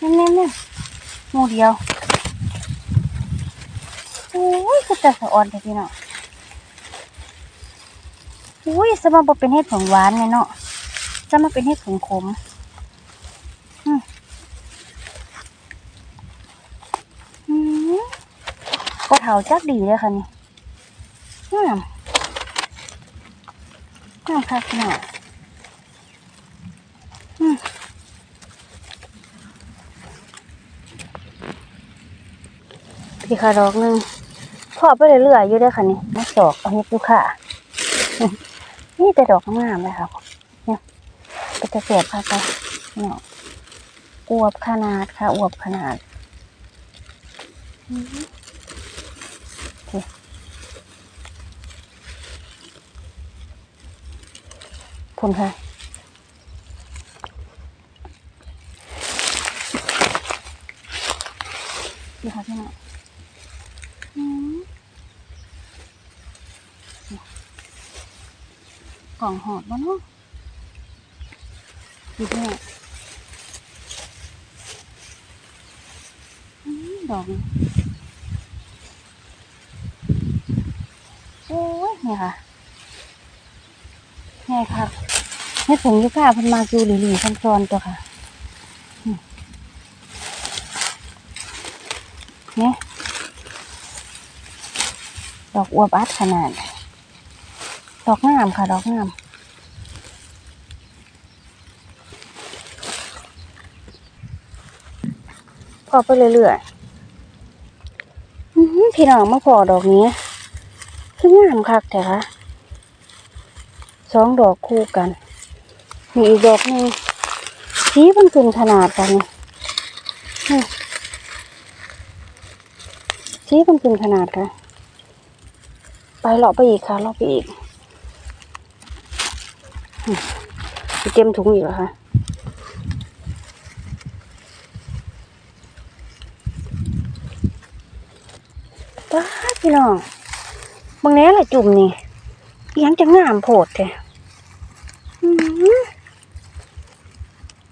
แน่นๆๆหมูเดียวโอ้ยคือแต่สะอ่อนเลยพี่น้องอุ้ยสมองบ่เป็นเห็ดผงหวานเนี่ยเนาะจะมาเป็นเห็ดผงขมอืมอืมก็เถาจักดีเลยค่ะนี่งามงามค่ะพี่น้อง พี่ค่ะดอกหนึงพอไปเรื่อยๆอยู่ด้อค่ะนี่มาสอกเอาเฮ็ดอยู่ค่ะ นี่แต่ดอกงามเลยค่ะเนี่ยเป็นตะเกียบค่ะไปเนาะอวบขนาดค่ะ อวบขนาดคุณค่ะนี่ค่ะพี่น้อง กล่องหอดบ้านาะดีแท้อืมดอก โอ้ยเนี่ยค่ะเนี่ยค่ะเฮ็ดผงยูคาพันมาอยู่หลีๆซ้อนๆตัวค่ะเนี่ย ดอกอวบอัดขนาด ดอกงามค่ะ ดอกงามพอไปเรื่อยๆพี่น้องมาพอดอกนี้คืองามคักแต่คะสองดอกคู่กัน มีอีกดอกหนึ่งสีมันขึ้นขนาดกันนี่นี่สีมันขึ้นขนาดค่ะ ไปเลาะไปอีกค่ะเลาะไปอีกไปเต็มถุงอีกแล้วค่ะป้าพี่น้องบางแน่ละจุ่มนี่ยังจะงามโพดแท้อื้อหือ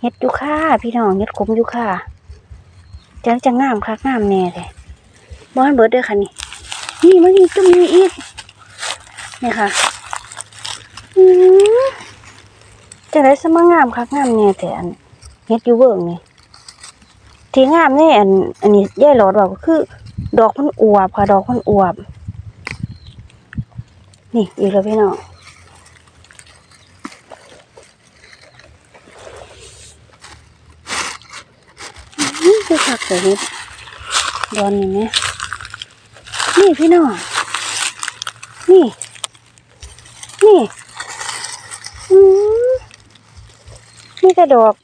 เฮ็ดอยู่ค่ะพี่น้องเฮ็ดขมยู่ค่ะจังจะงามค่ะงามแน่เลยบ้านเบิดเด้อค่ะนี่นี่มันมีจุ่มนี้อีก นี่ค่ะจะได้สมางามคักงามเนี่ยแต่อันเฮ็ดอยู่เวิร์กนี่ที่งามนี่อันอันนี้ย่ายหลอดบอกก็คือ ดอกมันอวบค่ะดอกมันอวบ นี่อีกแล้วพี่น้องอืมคือคักเลยเฮ็ดดอนนี่ไหมนี่พี่น้องนี่ นี่นี่กระดอก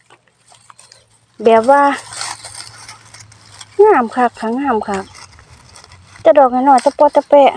แบบว่างามคักขังงามคักจะดอกน้อยๆจะปอจะแปะ